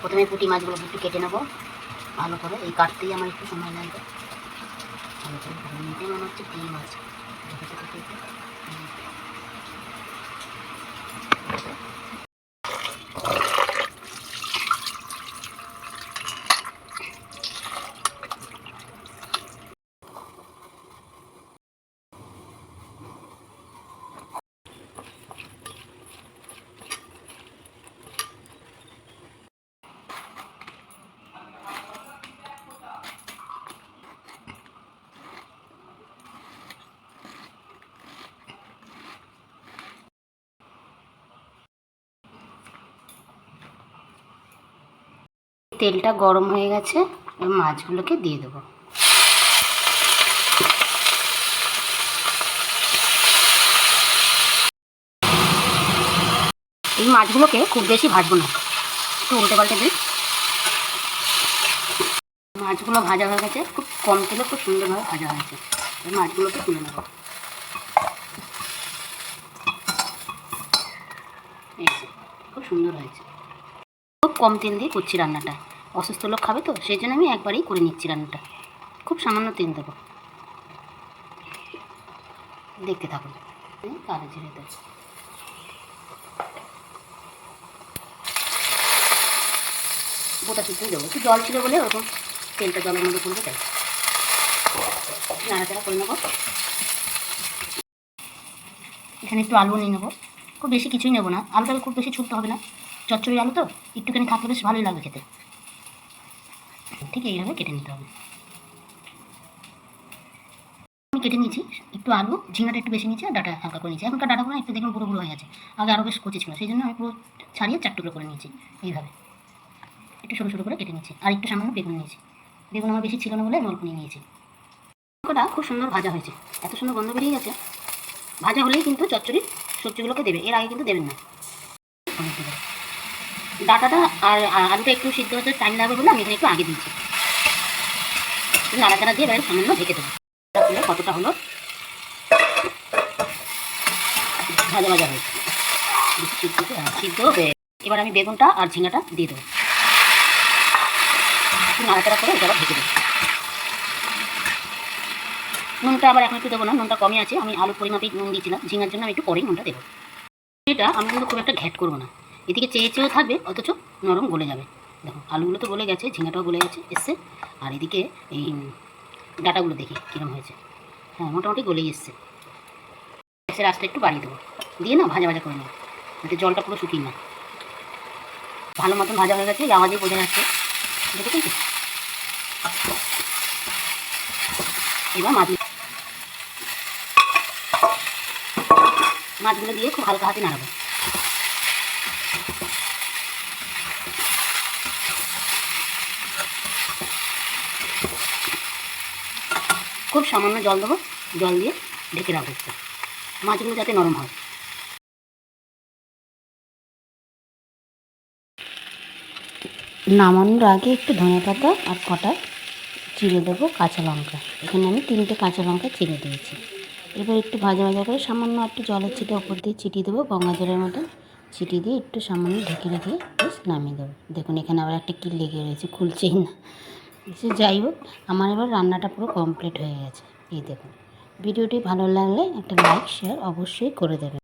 প্রথমে পুঁটি মাছগুলো একটু কেটে নেব। ভালো করে, এই কাটতেই আমার একটু সময় লাগবে। ভালো করে মনে হচ্ছে পুঁটি মাছ। তেলটা গরম হয়ে গেছে, এবার মাছগুলোকে দিয়ে দেবো। এই মাছগুলোকে খুব বেশি ভাজবো না, একটু উল্টে পাল্টে দিই। মাছগুলো ভাজা হয়ে গেছে, খুব কম তেলে খুব সুন্দরভাবে ভাজা হয়েছে এই মাছগুলোকে তুলে নেব। খুব সুন্দর হয়েছে। খুব কম তেল দিয়ে করছি রান্নাটা। অসুস্থ লোক খাবে তো, সেই জন্য আমি একবারেই করে নিচ্ছি রান্নাটা। খুব সামান্য তেল দেবো। দেখতে থাকুন। কালো দেবো। গোটা শুদ্ধই দেবো। একটু জল ছিল বলে ওরকম তেলটা জলের মধ্যে পড়বে তাই। নাড়াচাড়া করে নেব। এখানে একটু আলু নিয়ে নেব। খুব বেশি কিছুই নেব না। আলুটাকে খুব বেশি ছুটতে হবে না। চচ্চড়ি আলু তো, একটুখানি থাকলে বেশ ভালোই লাগবে খেতে। ঠিক এইভাবে কেটে নিতে হবে। আমি কেটে নিয়েছি, একটু আলু, ঝিঙাটা একটু বেশি নিয়েছি আর ডাটা হালকা করে নিয়েছি। এখনকার ডাটাগুলো একটু দেখুন পুরো পুরো হয়ে আছে আগে আরও বেশ কচি ছিল, সেই জন্য আমি পুরো ছাড়িয়ে চার টুকরো করে নিয়েছি, এইভাবে। একটু সরু সরু করে কেটে নিয়েছি আর একটু সামান্য বেগুন নিয়েছি। বেগুন আমার বেশি ছিল না বলে অল্প নিয়ে নিয়েছি। লঙ্কাটা খুব সুন্দর ভাজা হয়েছে, এত সুন্দর গন্ধ বেরিয়ে গেছে, ভাজা হলেই কিন্তু চচ্চড়ি সবজিগুলোকে দেবে, এর আগে কিন্তু দেবেন না। ডাটাটা আর আলুটা একটু সিদ্ধ হতে টাইম লাগবে বলে আমি এখানে একটু আগে দিয়েছি। নাড়াচাড়া দিয়ে এবারে সামান্য ঢেকে দেবো। কতটা হলো। ভাজা ভাজা হয়েছে। সিদ্ধ হ্যাঁ, এবার আমি বেগুনটা আর ঝিঙাটা দিয়ে দেবো। নাড়াচাড়া করে এটা ঢেকে দেবো। নুনটা আবার এখন একটু দেবো না নুনটা কমই আছে। আমি আলুর পরিমাপেই নুন দিয়েছিলাম। ঝিঙার জন্য আমি একটু পরেই নুনটা দেবো। এটা আমি কিন্তু খুব একটা ঘ্যাট করব না। এদিকে চেয়ে চেয়েও থাকবে, অথচ নরম গলে যাবে। দেখো, আলুগুলো তো গলে গেছে, ঝিঙাটাও গলে গেছে, এসছে। আর এদিকে এই ডাটাগুলো দেখি কীরকম হয়েছে। হ্যাঁ মোটামুটি গলেই এসছে। গ্যাসের আঁচটা একটু বাড়িয়ে দেবো। দিয়ে না, ভাজা ভাজা করে নেব। যাতে জলটা পুরো শুকিয়ে না। ভালো মতন ভাজা হয়ে গেছে, এই আওয়াজেই বোঝা যাচ্ছে। দেখেছেন তো? এবার মাছ মাছগুলো দিয়ে খুব হালকা হাতে নাড়াবো। খুব সামান্য জল দেবো, জল দিয়ে ঢেকে রাখব। মাছগুলো যাতে নরম হয়। নামানোর আগে একটু ধনে পাতা আর কটা চিড়ে দেবো কাঁচা লঙ্কা। এখানে আমি তিনটে কাঁচা লঙ্কা চিড়ে দিয়েছি। এবার একটু ভাজা ভাজা করে সামান্য একটু জলের ছিটে ওপর দিয়ে চিটিয়ে দেবো, গঙ্গা জলের মতন চিটিয়ে দিয়ে একটু সামান্য ঢেকে রেখে বেশ নামিয়ে দেবো। দেখুন, এখানে আবার একটা কি লেগে রয়েছে, খুলছেই না। সে যাই হোক, আমার এবার রান্নাটা পুরো কমপ্লিট হয়ে গেছে। এই দেখুন। ভিডিওটি ভালো লাগলে একটা লাইক শেয়ার অবশ্যই করে দেবেন।